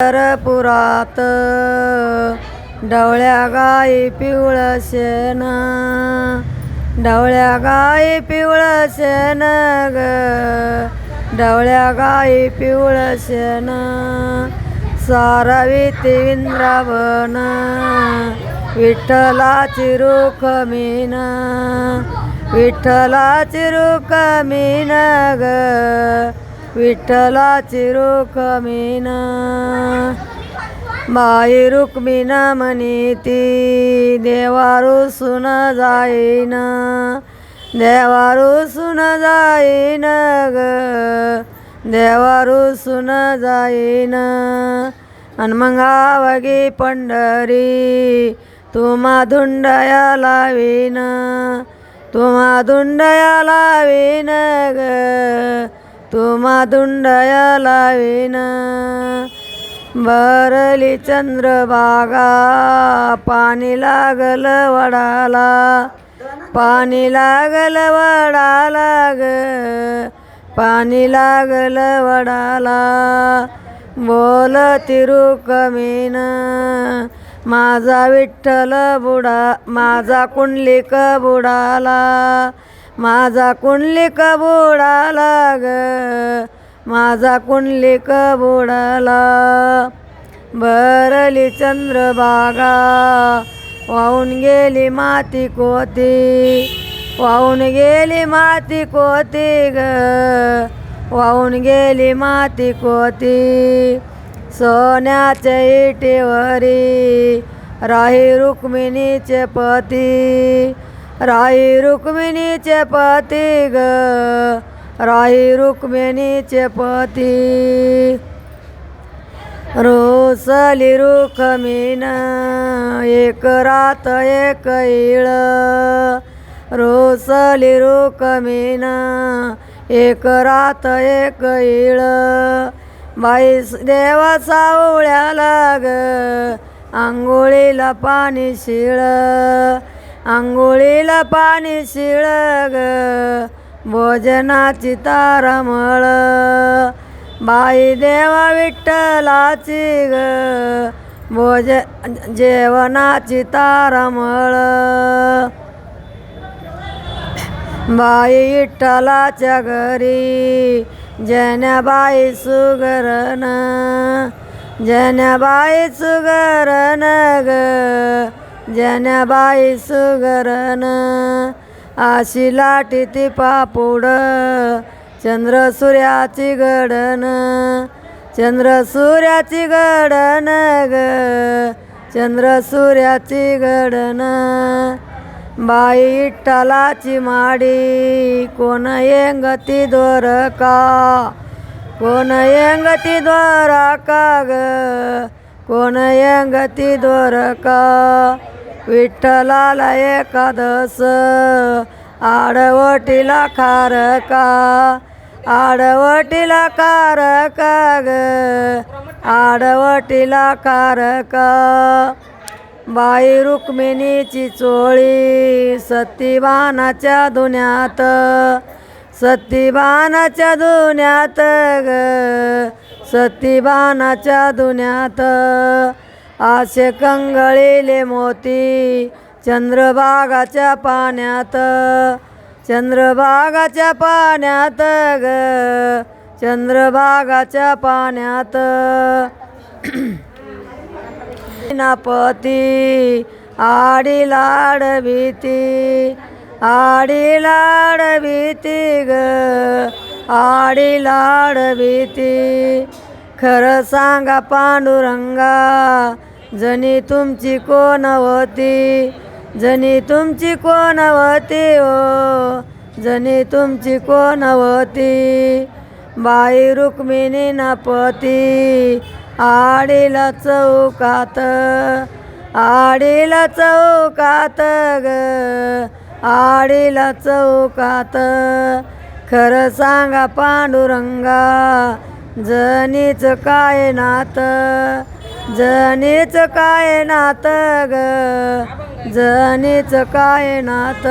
पुरात डवळ्या गाई पिवळं शेण डवळ्या गाई पिवळं शेण ग. डवळ्या गाई पिवळं शेण साराविती विंद्रावन विठ्ठला चिरुख मीन विठ्ठला चिरुख मीन ग. विठ्ठला रुख मीन. बाई रुक्मिण ती देवारू सुन जाईना. देवारू सुन जाईन ग देवारू सुन जाईना. आणि मग पंढरी तुम्हा धुंडया लावीन. तुम्हा धुंडया लावीन ग तुम्हा धुंडया लावीन बरली चंद्रभागा पाणी लागल वडाला पाणी लागल वडाला ग पाणी लागल वडाला. बोल तिरुकमीन माझा विठ्ठल बुडा माझा कुंडलिक बुडाला. माझा कुंडली बुडाला ग माझा कुंडली बुडाला भरली चंद्रभागा वाहून गेली माती कोती. वाहून गेली माती कोती ग. वाहून गेली माती कोती. सोन्याच्या इटेवरी राही रुक्मिणीचे पती. राही रुक्मिणीचे पती ग. राही रुक्मिणीचे पती रोसली रुखमीन एक रात एक इळ. रोसली रुखमीन एक रात एक इळ. बाई देवा सावळ्या लाग आंघोळीला पाणी शिळ. आंघोळीला पाणी शिळग भोजनाची तारमळ बाई देवा विठ्ठलाची ग भोज जेवणाची तारमळ बाई विठ्ठलाच्या घरी जनाबाई सुगरण जनाबाई सुगरण ग. जनाबाई सुगरण आशी लाटी ती पापुड चंद्र सूर्याची गडन चंद्र सूर्याची गडन ग चंद्र सूर्याची गडन. बाई इट्टलाची माडी कोण येंगती द्वारका? कोण येंगती द्वारका ग? कोण येंगती द्वारका? विठ्ठलाला एकादस. आडवटीला खारका आडवटीला कारका ग आडवटीला कारका बाई रुक्मिणीची चोळी सतीबानाच्या धुन्यात सतीबानाच्या धुन्यात ग सतीबानाच्या धुन्यात असे कंगळीले मोती चंद्रभागाच्या पाण्यात चंद्रभागाच्या पाण्यात ग चंद्रभागाच्या पाण्यात. नापती आडी लाड भीती आडी लाड भीती ग आडी लाड भीती खरं सांगा पांडुरंगा जनी तुमची कोण होती जनी तुमची कोण होती ओ जनी तुमची कोण होती बाई रुक्मिणी नापती. आडीला चौकात आडीला चौकात ग. आडीला चौकात. खरं सांगा पांडुरंगा जनीच काय नात? जनीच काय नात ग? जनीच काय नात?